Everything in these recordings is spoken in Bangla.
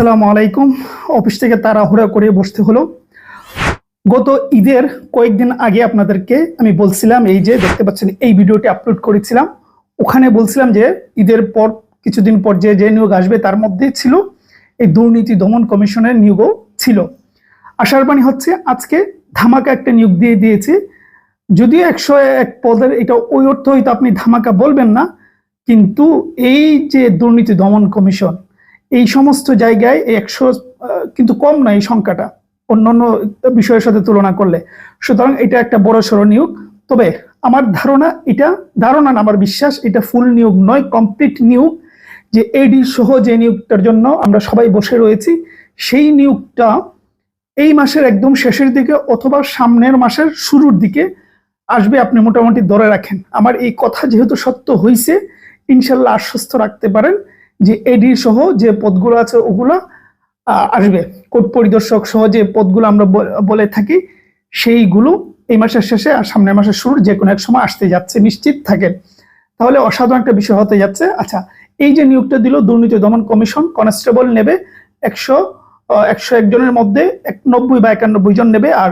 আসসালামু আলাইকুম। অফিস থেকে তাড়াহুড়া করে বসতে হলো। গত ঈদের কয়েকদিন আগে আপনাদেরকে আমি বলছিলাম, এই যে দেখতে পাচ্ছেন, এই ভিডিওটি আপলোড করেছিলাম। ওখানে বলছিলাম যে ঈদের পর, কিছুদিন পর যে যে নিয়োগ আসবে তার মধ্যে ছিল এই দুর্নীতি দমন কমিশনের নিয়োগও ছিল। আশার বাণী হচ্ছে, আজকে ধামাকা একটা নিয়োগ দিয়ে দিয়েছে। যদিও একশো এক পদের এটা ওই অর্থ হয়তো আপনি ধামাকা বলবেন না, কিন্তু এই যে দুর্নীতি দমন কমিশন এই সমস্ত জায়গায় একশো কিন্তু কম নয় এই সংখ্যাটা, অন্যান্য বিষয়ের সাথে তুলনা করলে। সুতরাং এটা একটা বড় সড়ো নিয়োগ। তবে আমার ধারণা এটা, ধারণা না, আমার বিশ্বাস এটা ফুল নিয়োগ নয় কমপ্লিট নিয়োগ। যে এডি সহ যে নিয়োগটার জন্য আমরা সবাই বসে রয়েছি, সেই নিয়োগটা এই মাসের একদম শেষের দিকে অথবা সামনের মাসের শুরুর দিকে আসবে আপনি মোটামুটি ধরে রাখেন। আমার এই কথা যেহেতু সত্য হয়েছে ইনশাল্লাহ আশ্বস্ত রাখতে পারেন। যে এডি সহ যে পদগুলো আছে ওগুলো আসবে। কোর্ট পরিদর্শক সহ যে পদগুলো আমরা বলে থাকি, সেইগুলো এই মাসের শেষে আর সামনের মাসের শুরুর যে কোনো এক সময় আসতে যাচ্ছে, নিশ্চিত থাকেন তাহলে অসাধারণ একটা বিষয় হতে যাচ্ছে। আচ্ছা এই যে নিয়োগটা দিল দুর্নীতি দমন কমিশন, কনস্টেবল নেবে একশো একশো একজনের মধ্যে নব্বই বা একানব্বই জন নেবে আর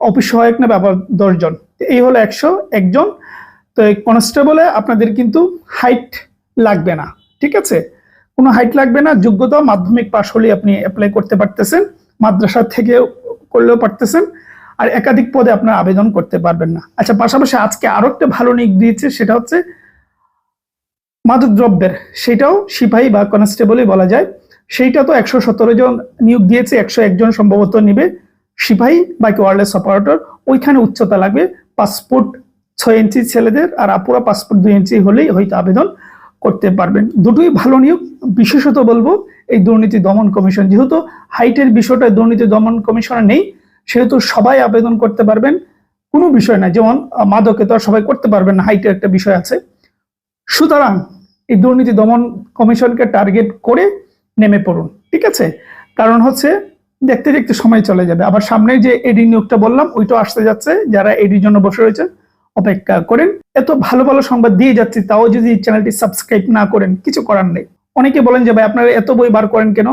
অফিস সহায়ক নেবে আবার দশ জন। এই হলো একশো একজন তো এই কনস্টেবলে আপনাদের কিন্তু হাইট লাগবে না, ঠিক আছে? কোনো হাইট লাগবে না, যোগ্যতা, মাধ্যমিক পাশ হলে আপনি অ্যাপ্লাই করতে পারতেছেন, মাদ্রাসা থেকে করলেও পারতেছেন, আর একাধিক পদে আপনার আবেদন করতে পারবেন না। আচ্ছা পাশাপাশি আজকে আরও একটা ভালো নিয়োগ দিয়েছে, সেটা হচ্ছে মাদক দ্রব্যের সেটাও সিপাহী বা কনস্টেবলই বলা যায়। সেইটা তো একশো সতেরো জন নিয়োগ দিয়েছে, একশো একজন সম্ভবত নিবে, সিপাহী বাকি ওয়ারলেস অপারেটর ওইখানে উচ্চতা লাগবে পাসপোর্ট ছয় ইঞ্চি ছেলেদের, আর আপুরা পাসপোর্ট দুই ইঞ্চি হলেই হয়তো আবেদন। করতে পারবেন। দুটোই ভালো নিয়োগ। বিশেষত বলব, এই দুর্নীতি দমন কমিশন। যেহেতু হাইটের বিষয়টা দুর্নীতি দমন কমিশনে নেই, সেহেতু সবাই আবেদন করতে পারবেন। কোনো বিষয় না, যেমন মাদকে তো সবাই করতে পারবেন না, হাইটের একটা বিষয় আছে। সুতরাং এই দুর্নীতি দমন কমিশনকে টার্গেট করে নেমে পড়ুন, ঠিক আছে? কারণ হচ্ছে, দেখতে দেখতে সময় চলে যাবে। আবার সামনে যে এডি নিয়োগটা বললাম, ওইটাও আসতে যাচ্ছে, যারা এডির জন্য বসে রয়েছে অপেক্ষা করেন। এত ভালো ভালো সংবাদ দিয়ে যাচ্ছি, তাও যদি চ্যানেলটি সাবস্ক্রাইব না করেন, কিছু করার নেই। অনেকে বলেন যে, ভাই, আপনারা এত বই বার করেন কেন?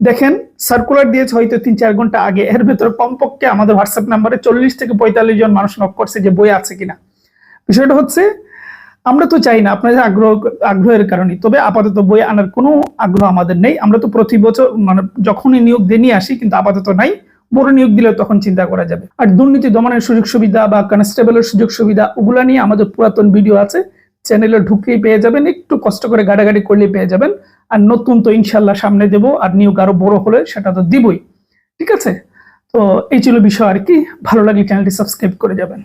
দেখেন সার্কুলার দিয়েছে হয়তো তিন চার ঘণ্টা আগে। এর ভেতরে কমপক্ষে আমাদের হোয়াটসঅ্যাপ নাম্বারে চল্লিশ থেকে পঁয়তাল্লিশ জন মানুষ নক করছে যে, বই আছে কিনা? বিষয়টা হচ্ছে, আমরা তো চাই না আপনাদের আগ্রহ, আগ্রহের কারণে। তবে আপাতত বই আনার কোনো আগ্রহ আমাদের নেই। আমরা তো প্রতি বছর মানে যখনই নিয়োগ দিয়ে নিয়ে আসি, কিন্তু আপাতত নাই। বড় নিয়োগ দিলে তখন চিন্তা করা যাবে। আর দুর্নীতি দমনের সুযোগ সুবিধা বা কনস্টেবলের সুযোগ সুবিধা, ওগুলা নিয়ে আমাদের পুরাতন ভিডিও আছে। চ্যানেলে ঢুকেই পেয়ে যাবেন, একটু কষ্ট করে গাড়াগাড়ি করলে পেয়ে যাবেন। আর নতুন তো ইনশাল্লাহ সামনে দেব, আর নিয়োগ আরও বড় হলে সেটা তো দিবই। ঠিক আছে? তো এই ছিল বিষয় আর কি। ভালো লাগলে চ্যানেলটি সাবস্ক্রাইব করে যাবেন।